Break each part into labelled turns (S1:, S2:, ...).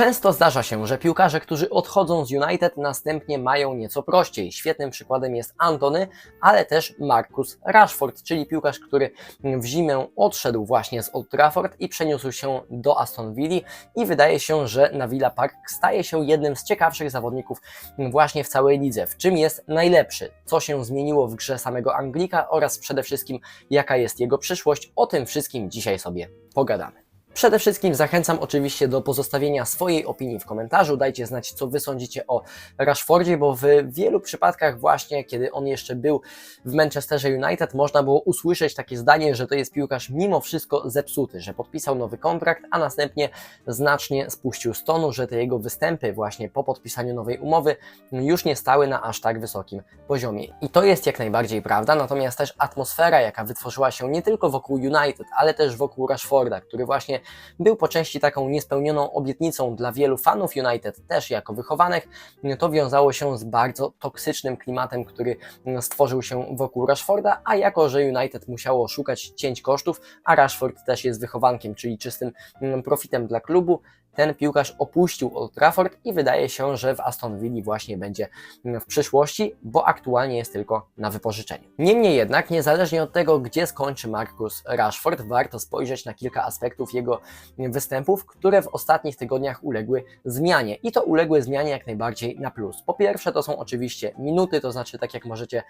S1: Często zdarza się, że piłkarze, którzy odchodzą z United, następnie mają nieco prościej. Świetnym przykładem jest Antony, ale też Marcus Rashford, czyli piłkarz, który w zimę odszedł właśnie z Old Trafford i przeniósł się do Aston Villa i wydaje się, że na Villa Park staje się jednym z ciekawszych zawodników właśnie w całej lidze. W czym jest najlepszy? Co się zmieniło w grze samego Anglika oraz przede wszystkim jaka jest jego przyszłość? O tym wszystkim dzisiaj sobie pogadamy. Przede wszystkim zachęcam oczywiście do pozostawienia swojej opinii w komentarzu. Dajcie znać, co Wy sądzicie o Rashfordzie, bo w wielu przypadkach właśnie, kiedy on jeszcze był w Manchesterze United, można było usłyszeć takie zdanie, że to jest piłkarz mimo wszystko zepsuty, że podpisał nowy kontrakt, a następnie znacznie spuścił z tonu, że te jego występy właśnie po podpisaniu nowej umowy już nie stały na aż tak wysokim poziomie. I to jest jak najbardziej prawda, natomiast też atmosfera, jaka wytworzyła się nie tylko wokół United, ale też wokół Rashforda, który właśnie był po części taką niespełnioną obietnicą dla wielu fanów United, też jako wychowanych, to wiązało się z bardzo toksycznym klimatem, który stworzył się wokół Rashforda, a jako, że United musiało szukać cięć kosztów, a Rashford też jest wychowankiem, czyli czystym profitem dla klubu, ten piłkarz opuścił Old Trafford i wydaje się, że w Aston Villa właśnie będzie w przyszłości, bo aktualnie jest tylko na wypożyczeniu. Niemniej jednak, niezależnie od tego, gdzie skończy Marcus Rashford, warto spojrzeć na kilka aspektów jego występów, które w ostatnich tygodniach uległy zmianie. I to uległy zmianie jak najbardziej na plus. Po pierwsze, to są oczywiście minuty, to znaczy, tak jak możecie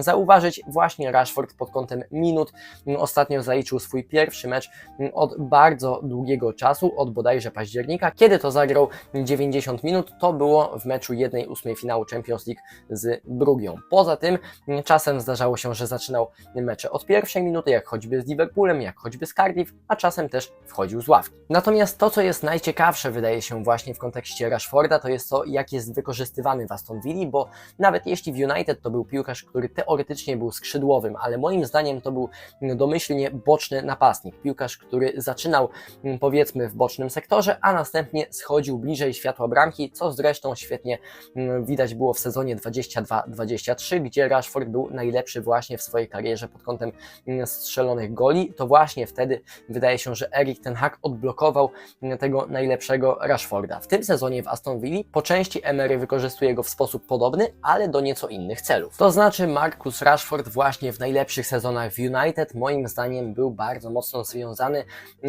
S1: zauważyć, właśnie Rashford pod kątem minut ostatnio zaliczył swój pierwszy mecz od bardzo długiego czasu, od bodajże października kiedy to zagrał 90 minut, to było w meczu 1-8 finału Champions League z Brugią. Poza tym czasem zdarzało się, że zaczynał mecze od pierwszej minuty, jak choćby z Liverpoolem, jak choćby z Cardiff, a czasem też wchodził z ławki. Natomiast to, co jest najciekawsze, wydaje się właśnie w kontekście Rashforda, to jest to, jak jest wykorzystywany w Aston Villa, bo nawet jeśli w United to był piłkarz, który teoretycznie był skrzydłowym, ale moim zdaniem to był domyślnie boczny napastnik. Piłkarz, który zaczynał powiedzmy w bocznym sektorze, a następnie schodził bliżej światła bramki, co zresztą świetnie mm, widać było w sezonie 22-23, gdzie Rashford był najlepszy właśnie w swojej karierze pod kątem mm, strzelonych goli. To właśnie wtedy wydaje się, że Erik Ten Hag odblokował mm, tego najlepszego Rashforda. W tym sezonie w Aston Villa po części Emery wykorzystuje go w sposób podobny, ale do nieco innych celów. To znaczy Marcus Rashford właśnie w najlepszych sezonach w United moim zdaniem był bardzo mocno związany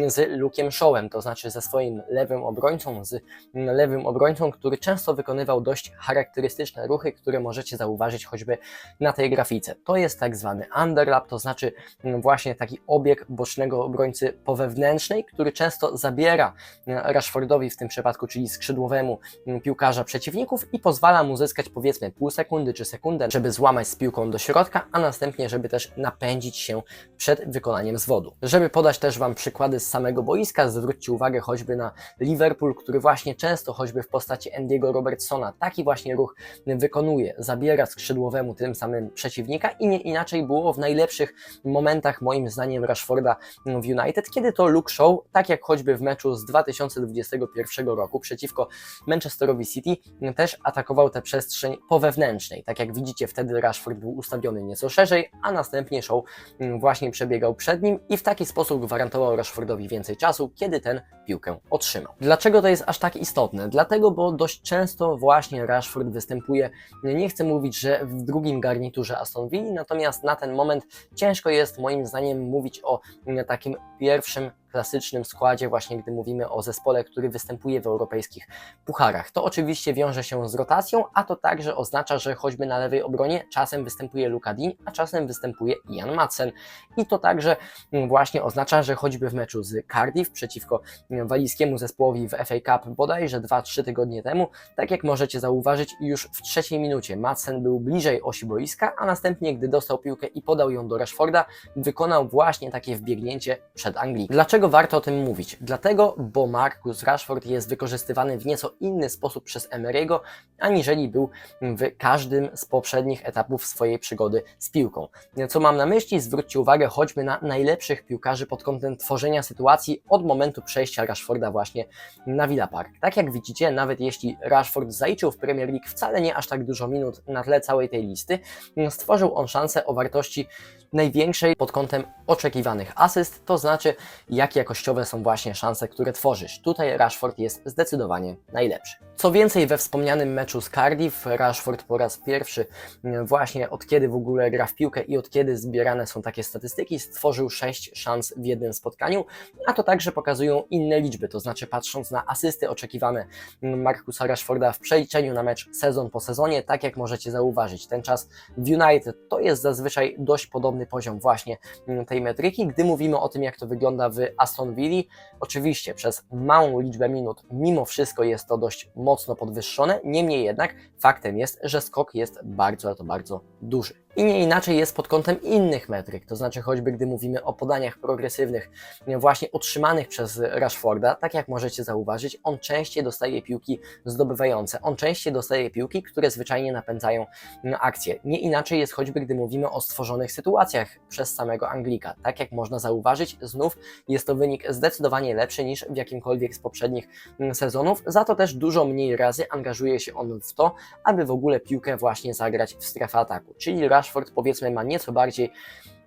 S1: z Luke'em Shawem, to znaczy ze swoim lewym obrońcą, z lewym obrońcą, który często wykonywał dość charakterystyczne ruchy, które możecie zauważyć choćby na tej grafice. To jest tak zwany underlap, to znaczy właśnie taki obieg bocznego obrońcy po wewnętrznej, który często zabiera Rashfordowi w tym przypadku, czyli skrzydłowemu piłkarza przeciwników i pozwala mu zyskać powiedzmy pół sekundy czy sekundę, żeby złamać z piłką do środka, a następnie, żeby też napędzić się przed wykonaniem zwodu. Żeby podać też Wam przykłady z samego boiska, zwróćcie uwagę choćby na Liverpool, który właśnie często, choćby w postaci Andy'ego Robertsona, taki właśnie ruch wykonuje, zabiera skrzydłowemu tym samym przeciwnika i nie inaczej było w najlepszych momentach, moim zdaniem, Rashforda w United, kiedy to Luke Shaw, tak jak choćby w meczu z 2021 roku przeciwko Manchesterowi City, też atakował tę przestrzeń po wewnętrznej. Tak jak widzicie, wtedy Rashford był ustawiony nieco szerzej, a następnie Shaw właśnie przebiegał przed nim i w taki sposób gwarantował Rashfordowi więcej czasu, kiedy ten piłkę otrzymał. Dlaczego to jest aż tak istotne? Dlatego, bo dość często właśnie Rashford występuje, nie chcę mówić, że w drugim garniturze Aston Villa, natomiast na ten moment ciężko jest moim zdaniem mówić o takim pierwszym klasycznym składzie, właśnie gdy mówimy o zespole, który występuje w europejskich pucharach. To oczywiście wiąże się z rotacją, a to także oznacza, że choćby na lewej obronie czasem występuje Luka Dean, a czasem występuje Ian Madsen. I to także właśnie oznacza, że choćby w meczu z Cardiff przeciwko walijskiemu zespołowi w FA Cup bodajże 2-3 tygodnie temu, tak jak możecie zauważyć, już w trzeciej minucie Madsen był bliżej osi boiska, a następnie, gdy dostał piłkę i podał ją do Rashforda, wykonał właśnie takie wbiegnięcie przed Anglii. Dlaczego warto o tym mówić? Dlatego, bo Marcus Rashford jest wykorzystywany w nieco inny sposób przez Emery'ego, aniżeli był w każdym z poprzednich etapów swojej przygody z piłką. Co mam na myśli? Zwróćcie uwagę choćby na najlepszych piłkarzy pod kątem tworzenia sytuacji od momentu przejścia Rashforda właśnie na Villa Park. Tak jak widzicie, nawet jeśli Rashford zaliczył w Premier League wcale nie aż tak dużo minut na tle całej tej listy, stworzył on szansę o wartości największej pod kątem oczekiwanych asyst, to znaczy jak jak jakościowe są właśnie szanse, które tworzysz. Tutaj Rashford jest zdecydowanie najlepszy. Co więcej, we wspomnianym meczu z Cardiff, Rashford po raz pierwszy, mm, właśnie od kiedy w ogóle gra w piłkę i od kiedy zbierane są takie statystyki, stworzył 6 szans w jednym spotkaniu, a to także pokazują inne liczby, to znaczy patrząc na asysty oczekiwane mm, Markusa Rashforda w przeliczeniu na mecz sezon po sezonie, tak jak możecie zauważyć, ten czas w United to jest zazwyczaj dość podobny poziom właśnie mm, tej metryki. Gdy mówimy o tym, jak to wygląda w Aston Villa, oczywiście przez małą liczbę minut, mimo wszystko jest to dość mocno podwyższone, niemniej jednak faktem jest, że skok jest bardzo, to bardzo duży. I nie inaczej jest pod kątem innych metryk, to znaczy choćby gdy mówimy o podaniach progresywnych, właśnie otrzymanych przez Rashforda, tak jak możecie zauważyć, on częściej dostaje piłki zdobywające, on częściej dostaje piłki, które zwyczajnie napędzają akcję. Nie inaczej jest choćby gdy mówimy o stworzonych sytuacjach przez samego Anglika. Tak jak można zauważyć, znów jest to wynik zdecydowanie lepszy niż w jakimkolwiek z poprzednich sezonów, za to też dużo mniej razy angażuje się on w to, aby w ogóle piłkę właśnie zagrać w strefę ataku, czyli Rashford Rashford powiedzmy ma nieco bardziej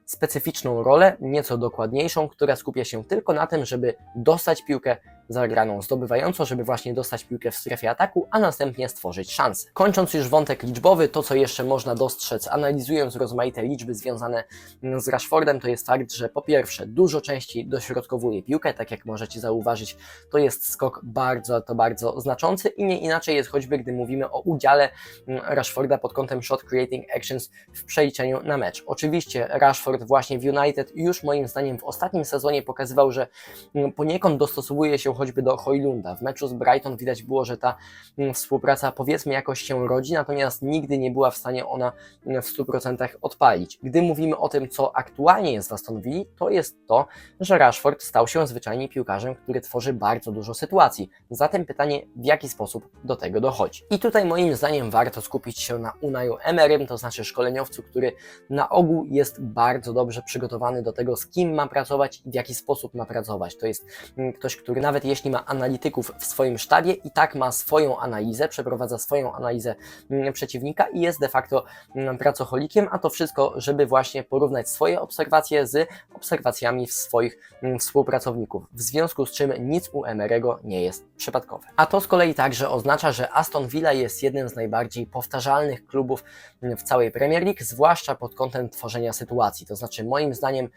S1: specyficzną rolę, nieco dokładniejszą, która skupia się tylko na tym, żeby dostać piłkę zagraną zdobywająco, żeby właśnie dostać piłkę w strefie ataku, a następnie stworzyć szansę. Kończąc już wątek liczbowy, to co jeszcze można dostrzec, analizując rozmaite liczby związane z Rashfordem, to jest fakt, że po pierwsze dużo częściej dośrodkowuje piłkę, tak jak możecie zauważyć, to jest skok bardzo, to bardzo znaczący i nie inaczej jest choćby, gdy mówimy o udziale Rashforda pod kątem shot creating actions w przeliczeniu na mecz. Oczywiście Rashford właśnie w United już moim zdaniem w ostatnim sezonie pokazywał, że poniekąd dostosowuje się choćby do Hojlunda. W meczu z Brighton widać było, że ta mm, współpraca powiedzmy jakoś się rodzi, natomiast nigdy nie była w stanie ona mm, w 100% odpalić. Gdy mówimy o tym, co aktualnie jest w Aston Villa, to jest to, że Rashford stał się zwyczajnie piłkarzem, który tworzy bardzo dużo sytuacji. Zatem pytanie, w jaki sposób do tego dochodzi. I tutaj moim zdaniem warto skupić się na Unaju Emerym, to znaczy szkoleniowcu, który na ogół jest bardzo dobrze przygotowany do tego, z kim ma pracować i w jaki sposób ma pracować. To jest mm, ktoś, który nawet jeśli ma analityków w swoim sztabie, i tak ma swoją analizę, przeprowadza swoją analizę mm, przeciwnika i jest de facto mm, pracocholikiem, a to wszystko, żeby właśnie porównać swoje obserwacje z obserwacjami swoich współpracowników. W związku z czym nic u Emerego nie jest przypadkowe. A to z kolei także oznacza, że Aston Villa jest jednym z najbardziej powtarzalnych klubów w całej Premier League, zwłaszcza pod kątem tworzenia sytuacji. To znaczy, moim zdaniem,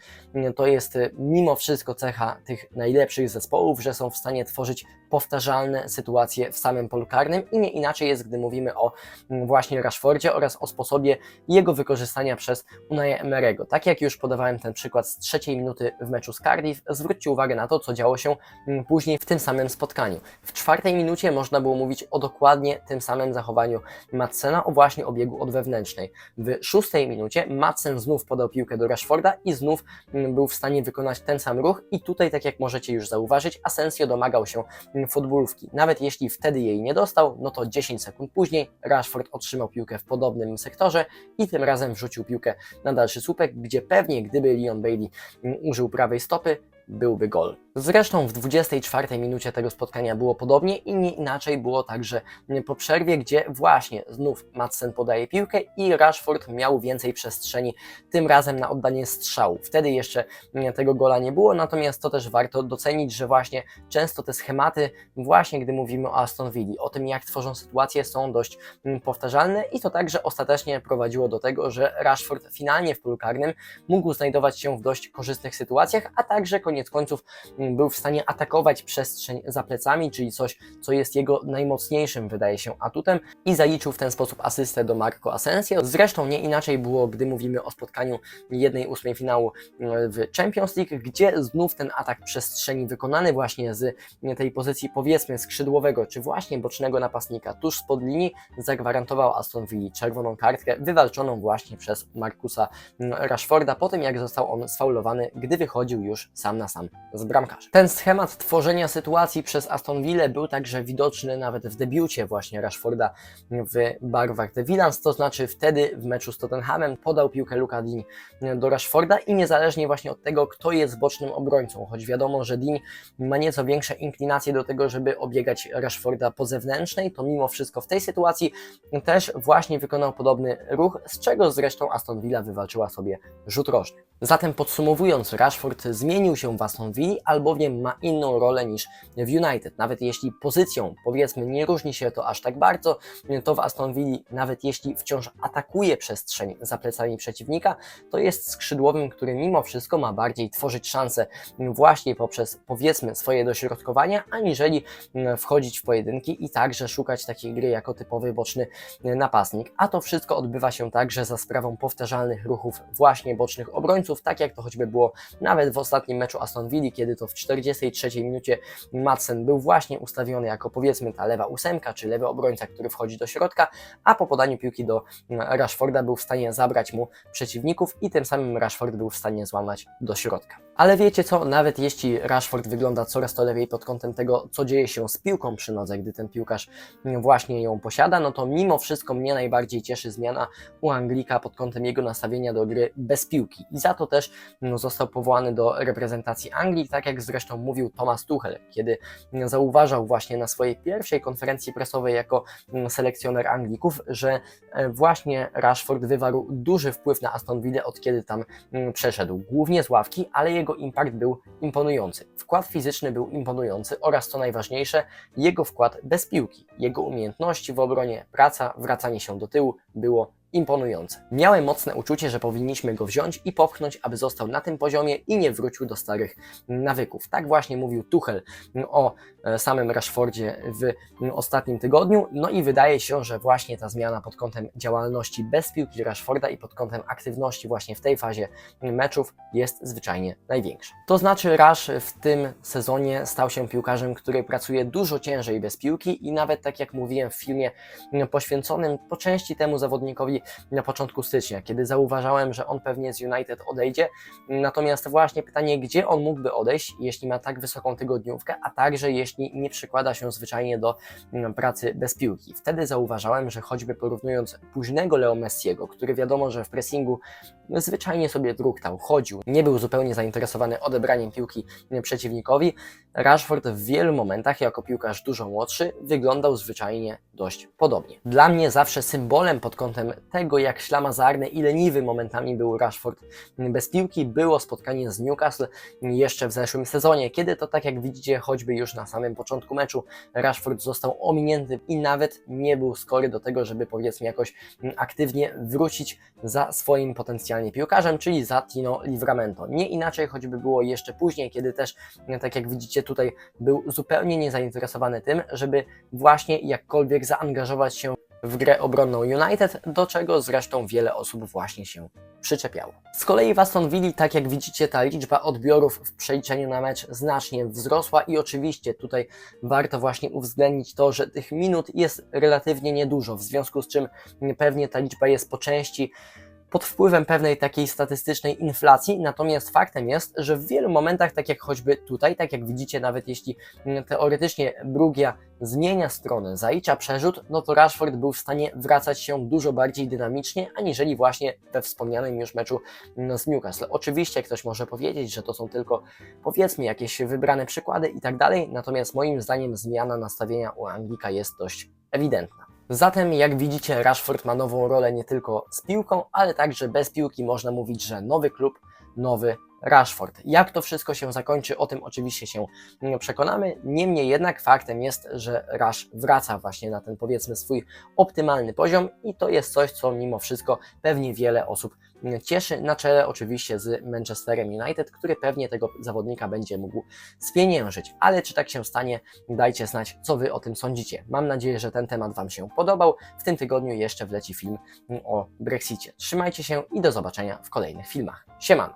S1: to jest mimo wszystko cecha tych najlepszych zespołów, że są w stanie tworzyć powtarzalne sytuacje w samym polu karnym i nie inaczej jest, gdy mówimy o mm, właśnie Rashfordzie oraz o sposobie jego wykorzystania przez Unai Emerego. Tak jak już podawałem ten przykład z trzeciej minuty w meczu z Cardiff, zwróćcie uwagę na to, co działo się mm, później w tym samym spotkaniu. W czwartej minucie można było mówić o dokładnie tym samym zachowaniu Madsena, o właśnie obiegu od wewnętrznej. W szóstej minucie Madsen znów podał piłkę do Rashforda i znów mm, był w stanie wykonać ten sam ruch i tutaj, tak jak możecie już zauważyć, Asensio domagał się futbolówki. Nawet jeśli wtedy jej nie dostał, no to 10 sekund później Rashford otrzymał piłkę w podobnym sektorze i tym razem wrzucił piłkę na dalszy słupek, gdzie pewnie gdyby Leon Bailey mm, użył prawej stopy, byłby gol. Zresztą w 24 minucie tego spotkania było podobnie i nie inaczej było także po przerwie, gdzie właśnie znów Madsen podaje piłkę i Rashford miał więcej przestrzeni, tym razem na oddanie strzału. Wtedy jeszcze tego gola nie było, natomiast to też warto docenić, że właśnie często te schematy, właśnie gdy mówimy o Aston Villa, o tym jak tworzą sytuacje, są dość powtarzalne i to także ostatecznie prowadziło do tego, że Rashford finalnie w polu karnym mógł znajdować się w dość korzystnych sytuacjach, a także koniec końców był w stanie atakować przestrzeń za plecami, czyli coś, co jest jego najmocniejszym, wydaje się, atutem i zaliczył w ten sposób asystę do Marco Asensio. Zresztą nie inaczej było, gdy mówimy o spotkaniu jednej ósmej finału e, w Champions League, gdzie znów ten atak przestrzeni wykonany właśnie z tej pozycji powiedzmy skrzydłowego, czy właśnie bocznego napastnika tuż spod linii zagwarantował Aston Villa czerwoną kartkę wywalczoną właśnie przez Markusa Rashforda po tym jak został on sfaulowany, gdy wychodził już sam na sam z Ten schemat tworzenia sytuacji przez Aston Villa był także widoczny nawet w debiucie właśnie Rashforda w barwach The Villans, to znaczy wtedy w meczu z Tottenhamem podał piłkę Luka Dean do Rashforda i niezależnie właśnie od tego, kto jest bocznym obrońcą, choć wiadomo, że Dean ma nieco większe inklinacje do tego, żeby obiegać Rashforda po zewnętrznej, to mimo wszystko w tej sytuacji też właśnie wykonał podobny ruch, z czego zresztą Aston Villa wywalczyła sobie rzut rożny. Zatem podsumowując, Rashford zmienił się w Aston Villa, albo bowiem ma inną rolę niż w United. Nawet jeśli pozycją, powiedzmy, nie różni się to aż tak bardzo, to w Aston Villa, nawet jeśli wciąż atakuje przestrzeń za plecami przeciwnika, to jest skrzydłowym, który mimo wszystko ma bardziej tworzyć szanse właśnie poprzez, powiedzmy, swoje dośrodkowania, aniżeli wchodzić w pojedynki i także szukać takiej gry jako typowy boczny napastnik. A to wszystko odbywa się także za sprawą powtarzalnych ruchów właśnie bocznych obrońców, tak jak to choćby było nawet w ostatnim meczu Aston Villa, kiedy to w 43 minucie Madsen był właśnie ustawiony jako powiedzmy ta lewa ósemka, czy lewy obrońca, który wchodzi do środka, a po podaniu piłki do Rashforda był w stanie zabrać mu przeciwników i tym samym Rashford był w stanie złamać do środka. Ale wiecie co, nawet jeśli Rashford wygląda coraz to lepiej pod kątem tego, co dzieje się z piłką przy nodze, gdy ten piłkarz właśnie ją posiada, no to mimo wszystko mnie najbardziej cieszy zmiana u Anglika pod kątem jego nastawienia do gry bez piłki. I za to też no, został powołany do reprezentacji Anglii, tak jak zresztą mówił Thomas Tuchel, kiedy zauważał właśnie na swojej pierwszej konferencji prasowej jako selekcjoner Anglików, że e, właśnie Rashford wywarł duży wpływ na Aston Villa od kiedy tam przeszedł. Głównie z ławki, ale jego impact był imponujący. Wkład fizyczny był imponujący oraz co najważniejsze, jego wkład bez piłki. Jego umiejętności w obronie, praca, wracanie się do tyłu było imponujące. Miałem mocne uczucie, że powinniśmy go wziąć i popchnąć, aby został na tym poziomie i nie wrócił do starych nawyków. Tak właśnie mówił Tuchel o e, samym Rashfordzie w ostatnim tygodniu. No i wydaje się, że właśnie ta zmiana pod kątem działalności bez piłki Rashforda i pod kątem aktywności właśnie w tej fazie meczów jest zwyczajnie największa. To znaczy Rash w tym sezonie stał się piłkarzem, który pracuje dużo ciężej bez piłki i nawet tak jak mówiłem w filmie poświęconym po części temu zawodnikowi na początku stycznia, kiedy zauważałem, że on pewnie z United odejdzie. Natomiast właśnie pytanie, gdzie on mógłby odejść, jeśli ma tak wysoką tygodniówkę, a także jeśli nie przykłada się zwyczajnie do mm, pracy bez piłki. Wtedy zauważałem, że choćby porównując późnego Leo Messiego, który wiadomo, że w pressingu zwyczajnie sobie druktał, chodził, nie był zupełnie zainteresowany odebraniem piłki przeciwnikowi, Rashford w wielu momentach, jako piłkarz dużo młodszy, wyglądał zwyczajnie dość podobnie. Dla mnie zawsze symbolem pod kątem tego, jak ślamazarny i leniwy momentami był Rashford bez piłki, było spotkanie z Newcastle jeszcze w zeszłym sezonie, kiedy to tak jak widzicie, choćby już na samym początku meczu, Rashford został ominięty i nawet nie był skory do tego, żeby powiedzmy jakoś aktywnie wrócić za swoim potencjalnie piłkarzem, czyli za Tino Livramento. Nie inaczej choćby było jeszcze później, kiedy też, tak jak widzicie tutaj, był zupełnie niezainteresowany tym, żeby właśnie jakkolwiek zaangażować się w grę obronną United, do czego zresztą wiele osób właśnie się przyczepiało. Z kolei w Aston Villa, tak jak widzicie, ta liczba odbiorów w przeliczeniu na mecz znacznie wzrosła i oczywiście tutaj warto właśnie uwzględnić to, że tych minut jest relatywnie niedużo, w związku z czym pewnie ta liczba jest po części pod wpływem pewnej takiej statystycznej inflacji, natomiast faktem jest, że w wielu momentach, tak jak choćby tutaj, tak jak widzicie, nawet jeśli mm, teoretycznie Brugia zmienia stronę, zalicza przerzut, no to Rashford był w stanie wracać się dużo bardziej dynamicznie, aniżeli właśnie we wspomnianym już meczu mm, z Newcastle. Oczywiście ktoś może powiedzieć, że to są tylko powiedzmy jakieś wybrane przykłady i tak dalej, natomiast moim zdaniem zmiana nastawienia u Anglika jest dość ewidentna. Zatem, jak widzicie, Rashford ma nową rolę nie tylko z piłką, ale także bez piłki. Można mówić, że nowy klub, nowy Rashford. Jak to wszystko się zakończy, o tym oczywiście się przekonamy. Niemniej jednak faktem jest, że Rash wraca właśnie na ten powiedzmy swój optymalny poziom i to jest coś, co mimo wszystko pewnie wiele osób cieszy, na czele oczywiście z Manchesterem United, który pewnie tego zawodnika będzie mógł spieniężyć. Ale czy tak się stanie, dajcie znać, co Wy o tym sądzicie. Mam nadzieję, że ten temat Wam się podobał. W tym tygodniu jeszcze wleci film o Brexicie. Trzymajcie się i do zobaczenia w kolejnych filmach. Siemano!